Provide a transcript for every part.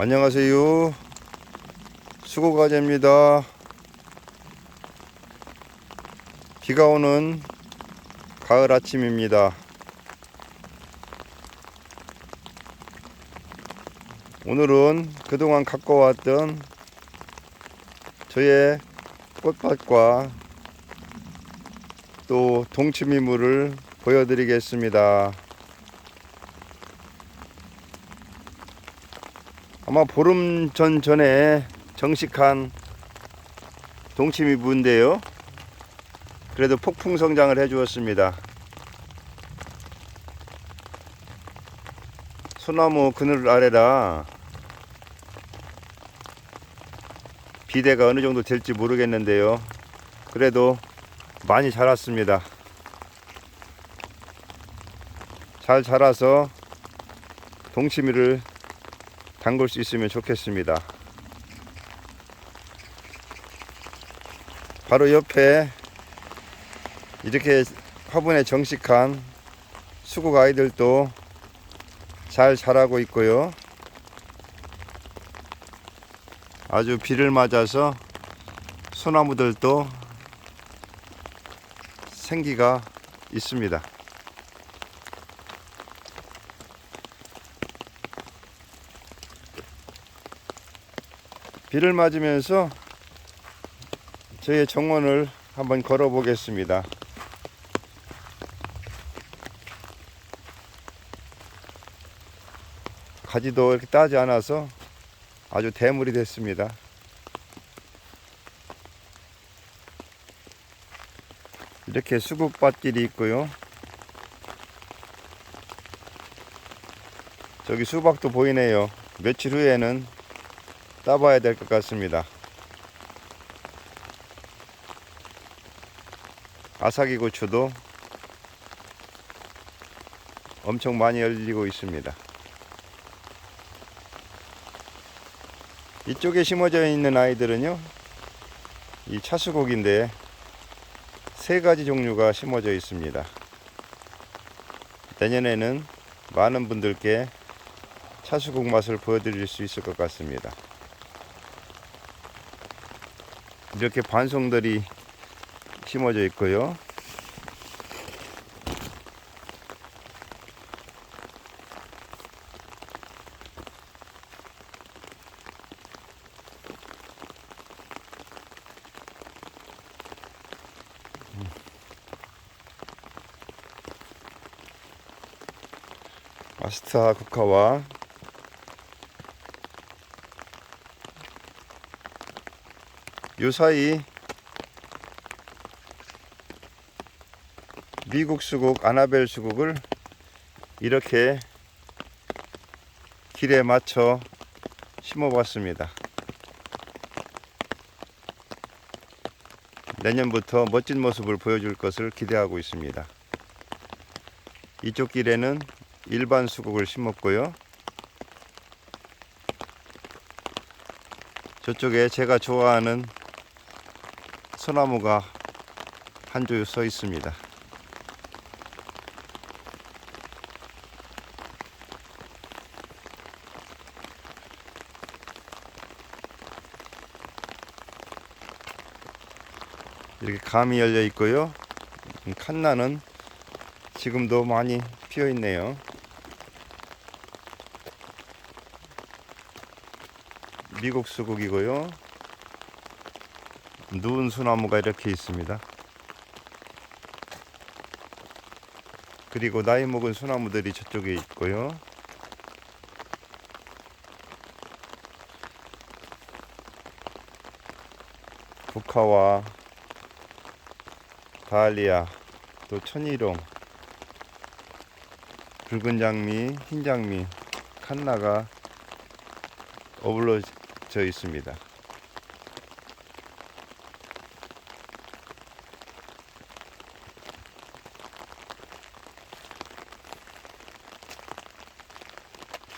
안녕하세요. 수고과제입니다. 비가 오는 가을 아침입니다. 오늘은 그동안 갖고 왔던 저의 꽃밭과 또 동치미물을 보여드리겠습니다. 아마 보름 전 전에 정식한 동치미부인데요. 그래도 폭풍 성장을 해 주었습니다. 소나무 그늘 아래라 비대가 어느 정도 될지 모르겠는데요. 그래도 많이 자랐습니다. 잘 자라서 동치미를 담글 수 있으면 좋겠습니다. 바로 옆에 이렇게 화분에 정식한 수국 아이들도 잘 자라고 있고요. 아주 비를 맞아서 소나무들도 생기가 있습니다. 비를 맞으면서 저의 정원을 한번 걸어 보겠습니다. 가지도 이렇게 따지 않아서 아주 대물이 됐습니다. 이렇게 수국밭길이 있고요. 저기 수박도 보이네요. 며칠 후에는 따봐야 될 것 같습니다. 아사기 고추도 엄청 많이 열리고 있습니다. 이쪽에 심어져 있는 아이들은요, 이 차수곡인데 세 가지 종류가 심어져 있습니다. 내년에는 많은 분들께 차수곡 맛을 보여드릴 수 있을 것 같습니다. 이렇게 반송들이 심어져 있고요. 아스타 국화와 요 사이 미국 수국 아나벨 수국을 이렇게 길에 맞춰 심어봤습니다. 내년부터 멋진 모습을 보여줄 것을 기대하고 있습니다. 이쪽 길에는 일반 수국을 심었고요. 저쪽에 제가 좋아하는 소나무가 한조서 있습니다. 이렇게 감이 열려 있고요. 음, 칸나는 지금도 많이 피어 있네요. 미국 수국이고요. 누운 소나무가 이렇게 있습니다. 그리고 나이 먹은 소나무들이 저쪽에 있고요. 북카와 다알리아, 또 천일홍, 붉은 장미, 흰 장미, 칸나가 어울러져 있습니다.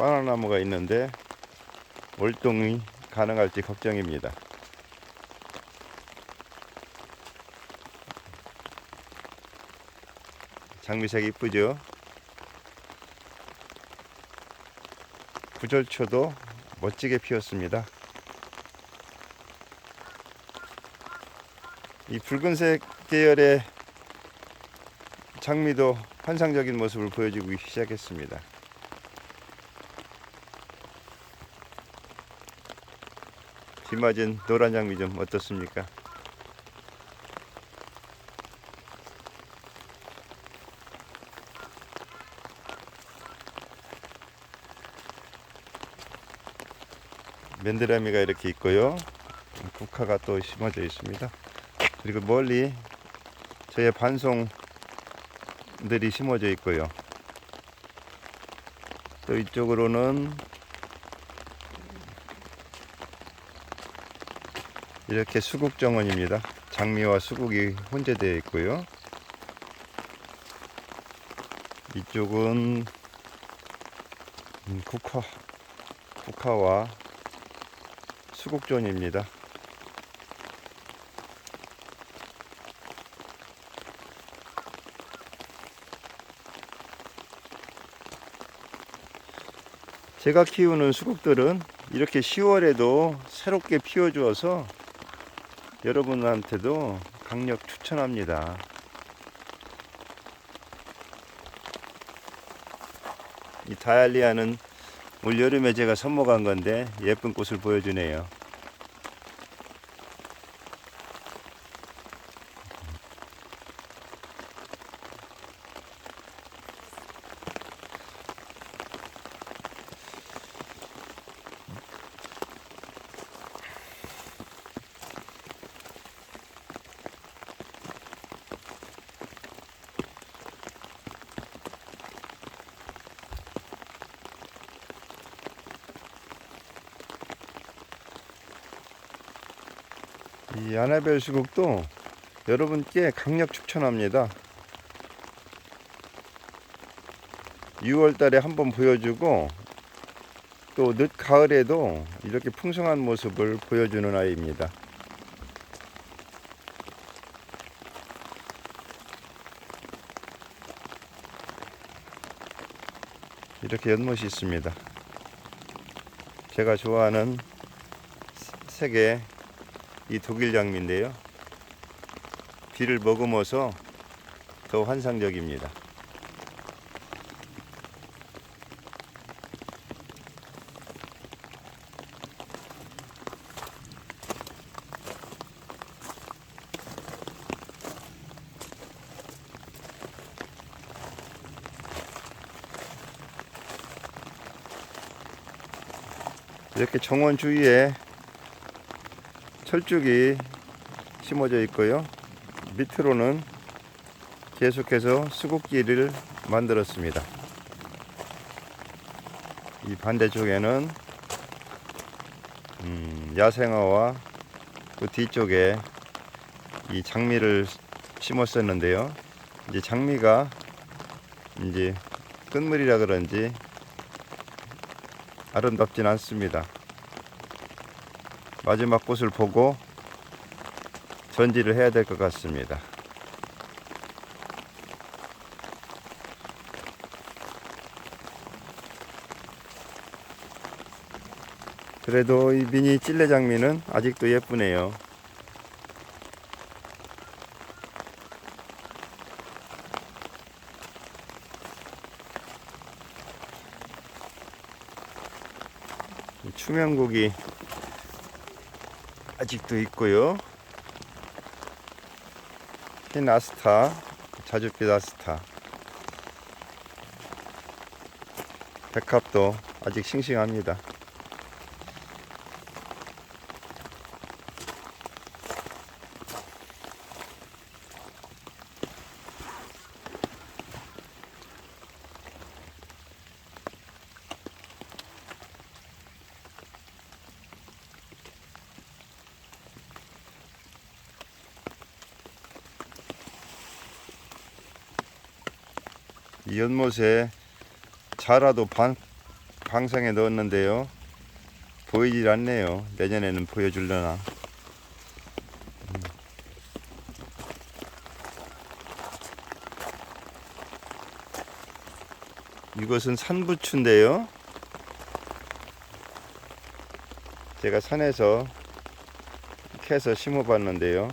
바나나무가 있는데 월동이 가능할지 걱정입니다. 장미색 이쁘죠? 구절초도 멋지게 피었습니다. 이 붉은색 계열의 장미도 환상적인 모습을 보여주기 시작했습니다. 뒤맞은 노란 장미 좀 어떻습니까? 맨드라미가 이렇게 있고요. 국화가 또 심어져 있습니다. 그리고 멀리 저의 반송들이 심어져 있고요. 또 이쪽으로는 이렇게 수국 정원입니다. 장미와 수국이 혼재되어 있고요. 이쪽은 음, 국화, 국화와 수국존입니다. 제가 키우는 수국들은 이렇게 10월에도 새롭게 피워주어서 여러분한테도 강력 추천합니다. 이 다이알리아는 올 여름에 제가 선목한 건데 예쁜 꽃을 보여주네요. 이 아나벨 수국도 여러분께 강력 추천합니다. 6월 달에 한번 보여주고 또 늦 가을에도 이렇게 풍성한 모습을 보여주는 아이입니다. 이렇게 연못이 있습니다. 제가 좋아하는 색의 이 독일 장미인데요. 비를 머금어서 더 환상적입니다. 이렇게 정원 주위에 철쭉이 심어져 있고요. 밑으로는 계속해서 수국길을 만들었습니다. 이 반대쪽에는 음, 야생화와 그 뒤쪽에 이 장미를 심었었는데요. 이제 장미가 이제 끝물이라 그런지 아름답진 않습니다. 마지막 꽃을 보고 전지를 해야 될 것 같습니다. 그래도 이 미니 찔레 장미는 아직도 예쁘네요. 이 추명국이 아직도 있고요. 흰 아스타, 자줏빛 아스타. 백합도 아직 싱싱합니다. 이 연못에 자라도 방, 방상에 넣었는데요. 보이질 않네요. 내년에는 보여줄려나. 음. 이것은 산부추인데요. 제가 산에서 캐서 심어봤는데요.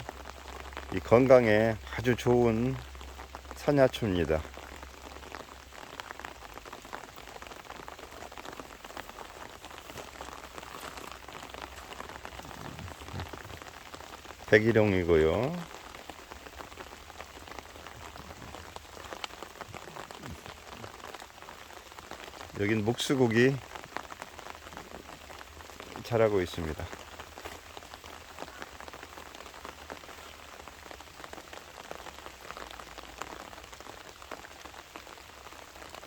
이 건강에 아주 좋은 산야초입니다. 백일홍이고요. 여긴 목수고기 자라고 있습니다.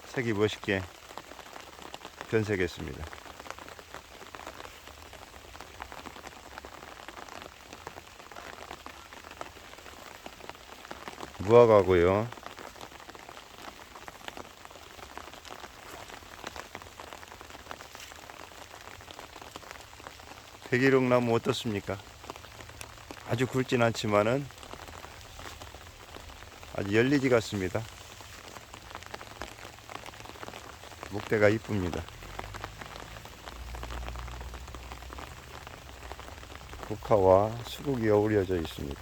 색이 멋있게 변색했습니다. 무화과고요. 백일홍 나무 어떻습니까? 아주 굵진 않지만은 아주 열리지 같습니다. 목대가 이쁩니다. 국화와 수국이 어우러져 있습니다.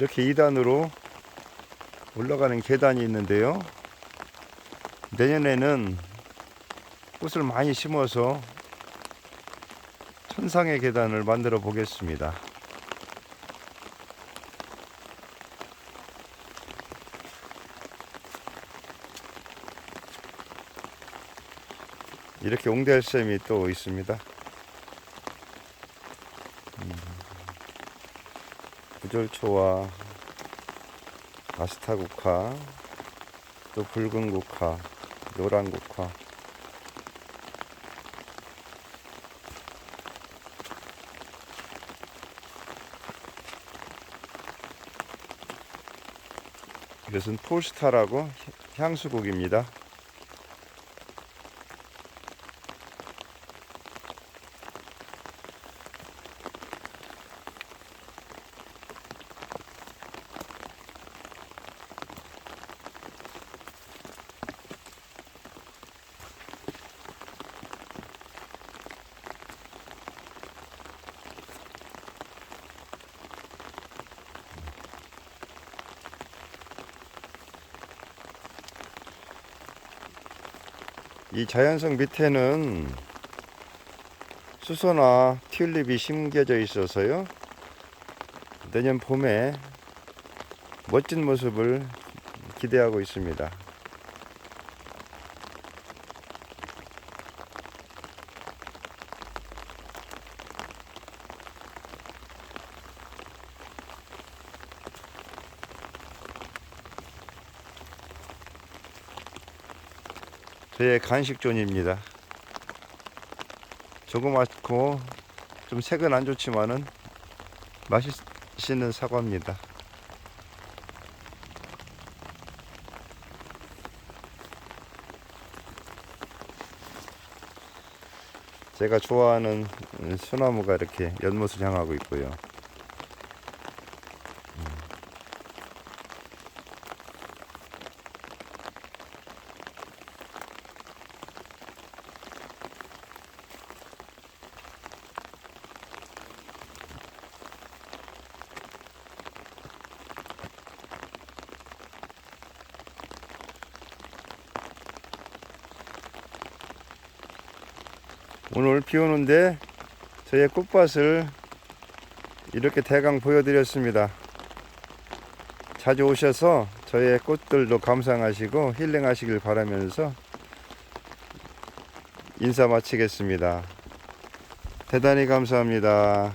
이렇게 2단으로 올라가는 계단이 있는데요. 내년에는 꽃을 많이 심어서 천상의 계단을 만들어 보겠습니다. 이렇게 옹달샘이 또 있습니다. 구절초와 아스타 국화, 또 붉은 국화, 노란 국화, 이것은 폴스타라고 향수국입니다. 이 자연석 밑에는 수소나 튤립이 심겨져 있어서요. 내년 봄에 멋진 모습을 기대하고 있습니다. 저의 간식존입니다. 조그맣고 좀 색은 안 좋지만은 맛있는 사과입니다. 제가 좋아하는 소나무가 이렇게 연못을 향하고 있고요. 오늘 비 오는데 저의 꽃밭을 이렇게 대강 보여드렸습니다. 자주 오셔서 저의 꽃들도 감상하시고 힐링하시길 바라면서 인사 마치겠습니다. 대단히 감사합니다.